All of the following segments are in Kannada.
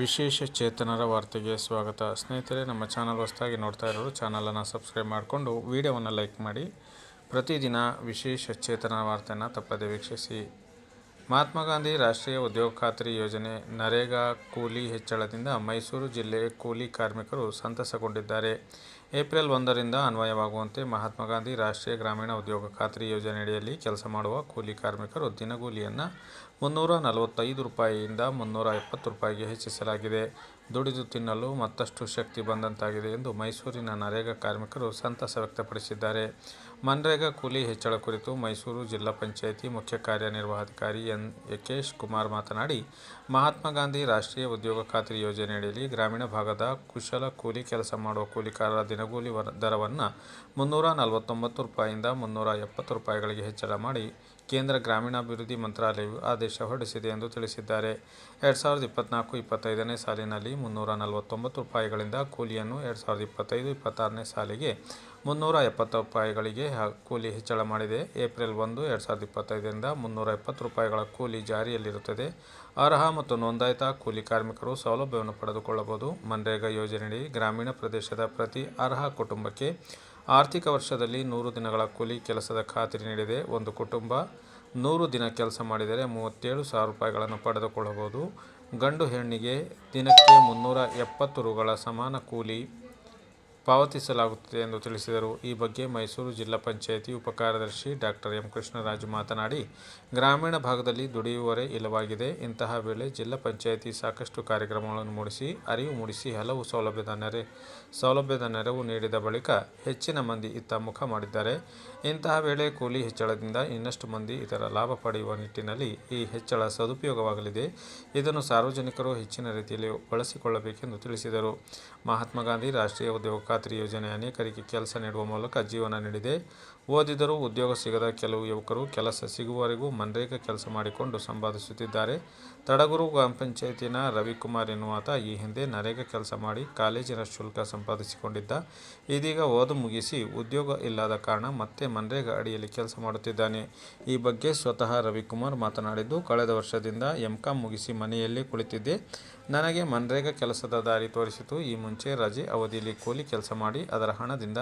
ವಿಶೇಷ ಚೇತನರ ವಾರ್ತೆಗೆ ಸ್ವಾಗತ. ಸ್ನೇಹಿತರೆ, ನಮ್ಮ ಚಾನಲ್ ಹೊಸದಾಗಿ ನೋಡ್ತಾ ಇರೋರು ಚಾನಲನ್ನು ಸಬ್ಸ್ಕ್ರೈಬ್ ಮಾಡಿಕೊಂಡು ವಿಡಿಯೋವನ್ನು ಲೈಕ್ ಮಾಡಿ. ಪ್ರತಿದಿನ ವಿಶೇಷ ಚೇತನ ವಾರ್ತೆಯನ್ನು ತಪ್ಪದೆ ವೀಕ್ಷಿಸಿ. ಮಹಾತ್ಮ ಗಾಂಧಿ ರಾಷ್ಟ್ರೀಯ ಉದ್ಯೋಗ ಖಾತ್ರಿ ಯೋಜನೆ ನರೇಗಾ ಕೂಲಿ ಹೆಚ್ಚಳದಿಂದ ಮೈಸೂರು ಜಿಲ್ಲೆ ಕೂಲಿ ಕಾರ್ಮಿಕರು ಸಂತಸಗೊಂಡಿದ್ದಾರೆ. ಏಪ್ರಿಲ್ ಒಂದರಿಂದ ಅನ್ವಯವಾಗುವಂತೆ ಮಹಾತ್ಮ ಗಾಂಧಿ ರಾಷ್ಟ್ರೀಯ ಗ್ರಾಮೀಣ ಉದ್ಯೋಗ ಖಾತ್ರಿ ಯೋಜನೆಯಡಿಯಲ್ಲಿ ಕೆಲಸ ಮಾಡುವ ಕೂಲಿ ಕಾರ್ಮಿಕರು ದಿನಗೂಲಿಯನ್ನು ಮುನ್ನೂರ ನಲವತ್ತೈದು ರೂಪಾಯಿಯಿಂದ ಮುನ್ನೂರ ಎಪ್ಪತ್ತು ರೂಪಾಯಿಗೆ ಹೆಚ್ಚಿಸಲಾಗಿದೆ. ದುಡಿದು ತಿನ್ನಲು ಮತ್ತಷ್ಟು ಶಕ್ತಿ ಬಂದಂತಾಗಿದೆ ಎಂದು ಮೈಸೂರಿನ ನರೇಗಾ ಕಾರ್ಮಿಕರು ಸಂತಸ ವ್ಯಕ್ತಪಡಿಸಿದ್ದಾರೆ. ಮನ್ರೇಗಾ ಕೂಲಿ ಹೆಚ್ಚಳ ಕುರಿತು ಮೈಸೂರು ಜಿಲ್ಲಾ ಪಂಚಾಯಿತಿ ಮುಖ್ಯ ಕಾರ್ಯನಿರ್ವಾಹಾಧಿಕಾರಿ ಎನ್ ಯಕೇಶ್ ಕುಮಾರ್ ಮಾತನಾಡಿ, ಮಹಾತ್ಮ ಗಾಂಧಿ ರಾಷ್ಟ್ರೀಯ ಉದ್ಯೋಗ ಖಾತ್ರಿ ಯೋಜನೆಯಡಿಯಲ್ಲಿ ಗ್ರಾಮೀಣ ಭಾಗದ ಕುಶಲ ಕೂಲಿ ಕೆಲಸ ಮಾಡುವ ಕೂಲಿಕಾರರ ದಿನಗೂಲಿ ದರವನ್ನು ಮುನ್ನೂರ ನಲವತ್ತೊಂಬತ್ತು ರೂಪಾಯಿಂದ ಮುನ್ನೂರ ಎಪ್ಪತ್ತು ರೂಪಾಯಿಗಳಿಗೆ ಹೆಚ್ಚಳ ಮಾಡಿ ಕೇಂದ್ರ ಗ್ರಾಮೀಣಾಭಿವೃದ್ಧಿ ಮಂತ್ರಾಲಯವು ಆದೇಶ ಹೊರಡಿಸಿದೆ ಎಂದು ತಿಳಿಸಿದ್ದಾರೆ. ಎರಡ್ ಸಾವಿರದ ಇಪ್ಪತ್ನಾಲ್ಕು ಇಪ್ಪತ್ತೈದನೇ ಸಾಲಿನಲ್ಲಿ ಮುನ್ನೂರ ನಲವತ್ತೊಂಬತ್ತು ರೂಪಾಯಿಗಳಿಂದ ಕೂಲಿಯನ್ನು ಎರಡು ಸಾವಿರದ ಇಪ್ಪತ್ತೈದು, ಇಪ್ಪತ್ತಾರನೇ ಸಾಲಿಗೆ ಮುನ್ನೂರ ಎಪ್ಪತ್ತು ರೂಪಾಯಿಗಳಿಗೆ ಕೂಲಿ ಹೆಚ್ಚಳ ಮಾಡಿದೆ. ಏಪ್ರಿಲ್ ಒಂದು, ಎರಡು ಸಾವಿರದ ಇಪ್ಪತ್ತೈದರಿಂದ ಮುನ್ನೂರ ಎಪ್ಪತ್ತು ರೂಪಾಯಿಗಳ ಕೂಲಿ ಜಾರಿಯಲ್ಲಿರುತ್ತದೆ. ಅರ್ಹ ಮತ್ತು ನೋಂದಾಯಿತ ಕೂಲಿ ಕಾರ್ಮಿಕರು ಸೌಲಭ್ಯವನ್ನು ಪಡೆದುಕೊಳ್ಳಬಹುದು. ಮನ್ರೇಗಾ ಯೋಜನೆಯಡಿ ಗ್ರಾಮೀಣ ಪ್ರದೇಶದ ಪ್ರತಿ ಅರ್ಹ ಕುಟುಂಬಕ್ಕೆ ಆರ್ಥಿಕ ವರ್ಷದಲ್ಲಿ ನೂರು ದಿನಗಳ ಕೂಲಿ ಕೆಲಸದ ಖಾತ್ರಿ ನೀಡಿದೆ. ಒಂದು ಕುಟುಂಬ ನೂರು ದಿನ ಕೆಲಸ ಮಾಡಿದರೆ ಮೂವತ್ತೇಳು ಸಾವಿರ ರೂಪಾಯಿಗಳನ್ನು ಪಡೆದುಕೊಳ್ಳಬಹುದು. ಗಂಡು ಹೆಣ್ಣಿಗೆ ದಿನಕ್ಕೆ ಮುನ್ನೂರ ಎಪ್ಪತ್ತು ರುಗಳ ಸಮಾನ ಕೂಲಿ ಪಾವತಿಸಲಾಗುತ್ತದೆ ಎಂದು ತಿಳಿಸಿದರು. ಈ ಬಗ್ಗೆ ಮೈಸೂರು ಜಿಲ್ಲಾ ಪಂಚಾಯಿತಿ ಉಪಕಾರ್ಯದರ್ಶಿ ಡಾಕ್ಟರ್ ಎಂ ಕೃಷ್ಣರಾಜು ಮಾತನಾಡಿ, ಗ್ರಾಮೀಣ ಭಾಗದಲ್ಲಿ ದುಡಿಯುವವರೇ ಇಲ್ಲವಾಗಿದೆ. ಇಂತಹ ವೇಳೆ ಜಿಲ್ಲಾ ಪಂಚಾಯಿತಿ ಸಾಕಷ್ಟು ಕಾರ್ಯಕ್ರಮಗಳನ್ನು ಮೂಡಿಸಿ, ಅರಿವು ಮೂಡಿಸಿ ಹಲವು ಸೌಲಭ್ಯದ ನೆರೆ, ಸೌಲಭ್ಯದ ನೆರವು ನೀಡಿದ ಬಳಿಕ ಹೆಚ್ಚಿನ ಮಂದಿ ಇತ್ತ ಮುಖ ಮಾಡಿದ್ದಾರೆ. ಇಂತಹ ವೇಳೆ ಕೂಲಿ ಹೆಚ್ಚಳದಿಂದ ಇನ್ನಷ್ಟು ಮಂದಿ ಇದರ ಲಾಭ ಪಡೆಯುವ ನಿಟ್ಟಿನಲ್ಲಿ ಈ ಹೆಚ್ಚಳ ಸದುಪಯೋಗವಾಗಲಿದೆ. ಇದನ್ನು ಸಾರ್ವಜನಿಕರು ಹೆಚ್ಚಿನ ರೀತಿಯಲ್ಲಿ ಬಳಸಿಕೊಳ್ಳಬೇಕೆಂದು ತಿಳಿಸಿದರು. ಮಹಾತ್ಮ ಗಾಂಧಿ ರಾಷ್ಟ್ರೀಯ ಉದ್ಯೋಗ ಯೋಜನೆ ಅನೇಕರಿಗೆ ಕೆಲಸ ನೀಡುವ ಮೂಲಕ ಜೀವನ ನೀಡಿದೆ. ಓದಿದರೂ ಉದ್ಯೋಗ ಸಿಗದ ಕೆಲವು ಯುವಕರು ಕೆಲಸ ಸಿಗುವವರೆಗೂ ಮನ್ರೇಗಾ ಕೆಲಸ ಮಾಡಿಕೊಂಡು ಸಂಪಾದಿಸುತ್ತಿದ್ದಾರೆ. ತಡಗುರು ಗ್ರಾಮ ಪಂಚಾಯತಿನ ರವಿಕುಮಾರ್ ಎನ್ನುವಾತ ಈ ಹಿಂದೆ ನರೇಗಾ ಕೆಲಸ ಮಾಡಿ ಕಾಲೇಜಿನ ಶುಲ್ಕ ಸಂಪಾದಿಸಿಕೊಂಡಿದ್ದ. ಇದೀಗ ಓದು ಮುಗಿಸಿ ಉದ್ಯೋಗ ಇಲ್ಲದ ಕಾರಣ ಮತ್ತೆ ಮನ್ರೇಗಾ ಅಡಿಯಲ್ಲಿ ಕೆಲಸ ಮಾಡುತ್ತಿದ್ದಾನೆ. ಈ ಬಗ್ಗೆ ಸ್ವತಃ ರವಿಕುಮಾರ್ ಮಾತನಾಡಿದ್ದು, ಕಳೆದ ವರ್ಷದಿಂದ ಎಂಕಾಂ ಮುಗಿಸಿ ಮನೆಯಲ್ಲೇ ಕುಳಿತಿದ್ದೆ. ನನಗೆ ಮನ್ರೇಗಾ ಕೆಲಸದ ದಾರಿ ತೋರಿಸಿತು. ಈ ಮುಂಚೆ ರಜೆ ಅವಧಿಯಲ್ಲಿ ಕೂಲಿ ಕೆಲಸ ಮಾಡಿ, ಅದರ ಹಣದಿಂದ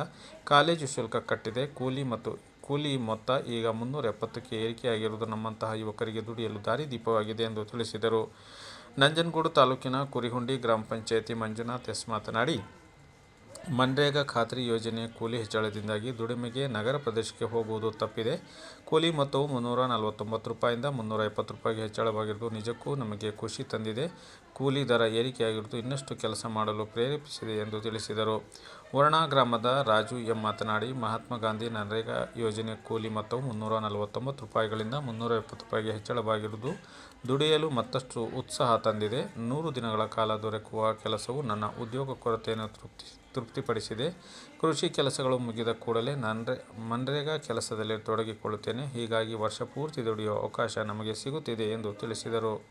ಕಾಲೇಜು ಶುಲ್ಕ ಕಟ್ಟಿದೆ. ಕೂಲಿ ಮತ್ತು ಕೂಲಿ ಮೊತ್ತ ಈಗ ಮುನ್ನೂರ ಎಪ್ಪತ್ತಕ್ಕೆ ಏರಿಕೆಯಾಗಿರುವುದು ನಮ್ಮಂತಹ ಯುವಕರಿಗೆ ದುಡಿಯಲು ದಾರಿ ದೀಪವಾಗಿದೆ ಎಂದು ತಿಳಿಸಿದರು. ನಂಜನಗೂಡು ತಾಲೂಕಿನ ಕುರಿಹುಂಡಿ ಗ್ರಾಮ ಪಂಚಾಯಿತಿ ಮಂಜುನಾಥ್ ಎಸ್ ಮಾತನಾಡಿ ಮನ್ರೇಗಾ ಖಾತ್ರಿ ಯೋಜನೆ ಕೂಲಿ ಹೆಚ್ಚಳದಿಂದಾಗಿ ದುಡಿಮೆಗೆ ನಗರ ಪ್ರದೇಶಕ್ಕೆ ಹೋಗುವುದು ತಪ್ಪಿದೆ. ಕೂಲಿ ಮೊತ್ತವು ಮುನ್ನೂರ ನಲವತ್ತೊಂಬತ್ತು ರೂಪಾಯಿಂದ ಮುನ್ನೂರ ಎಪ್ಪತ್ತು ರೂಪಾಯಿಗೆ ಹೆಚ್ಚಳವಾಗಿರುವುದು ನಿಜಕ್ಕೂ ನಮಗೆ ಖುಷಿ ತಂದಿದೆ. ಕೂಲಿ ದರ ಏರಿಕೆಯಾಗಿರುವುದು ಇನ್ನಷ್ಟು ಕೆಲಸ ಮಾಡಲು ಪ್ರೇರೇಪಿಸಿದೆ ಎಂದು ತಿಳಿಸಿದರು. ವರ್ಣಾ ಗ್ರಾಮದ ರಾಜು ಎಂ ಮಾತನಾಡಿ, ಮಹಾತ್ಮ ಗಾಂಧಿ ನರೇಗಾ ಯೋಜನೆ ಕೂಲಿ ಮೊತ್ತವು ಮುನ್ನೂರ ನಲವತ್ತೊಂಬತ್ತು ರೂಪಾಯಿಗಳಿಂದ ಮುನ್ನೂರ ಎಪ್ಪತ್ತು ರೂಪಾಯಿಗೆ ಹೆಚ್ಚಳವಾಗಿರುವುದು ದುಡಿಯಲು ಮತ್ತಷ್ಟು ಉತ್ಸಾಹ ತಂದಿದೆ. ನೂರು ದಿನಗಳ ಕಾಲ ದೊರಕುವ ಕೆಲಸವು ನನ್ನ ಉದ್ಯೋಗ ಕೊರತೆಯನ್ನು ತೃಪ್ತಿ ತೃಪ್ತಿಪಡಿಸಿದೆ. ಕೃಷಿ ಕೆಲಸಗಳು ಮುಗಿದ ಕೂಡಲೇ ನನ್ರೆ, ಮನ್ರೇಗಾ ಕೆಲಸದಲ್ಲಿ ತೊಡಗಿಕೊಳ್ಳುತ್ತೇನೆ. ಹೀಗಾಗಿ ವರ್ಷ ಪೂರ್ತಿ ದುಡಿಯುವ ಅವಕಾಶ ನಮಗೆ ಸಿಗುತ್ತಿದೆ ಎಂದು ತಿಳಿಸಿದರು.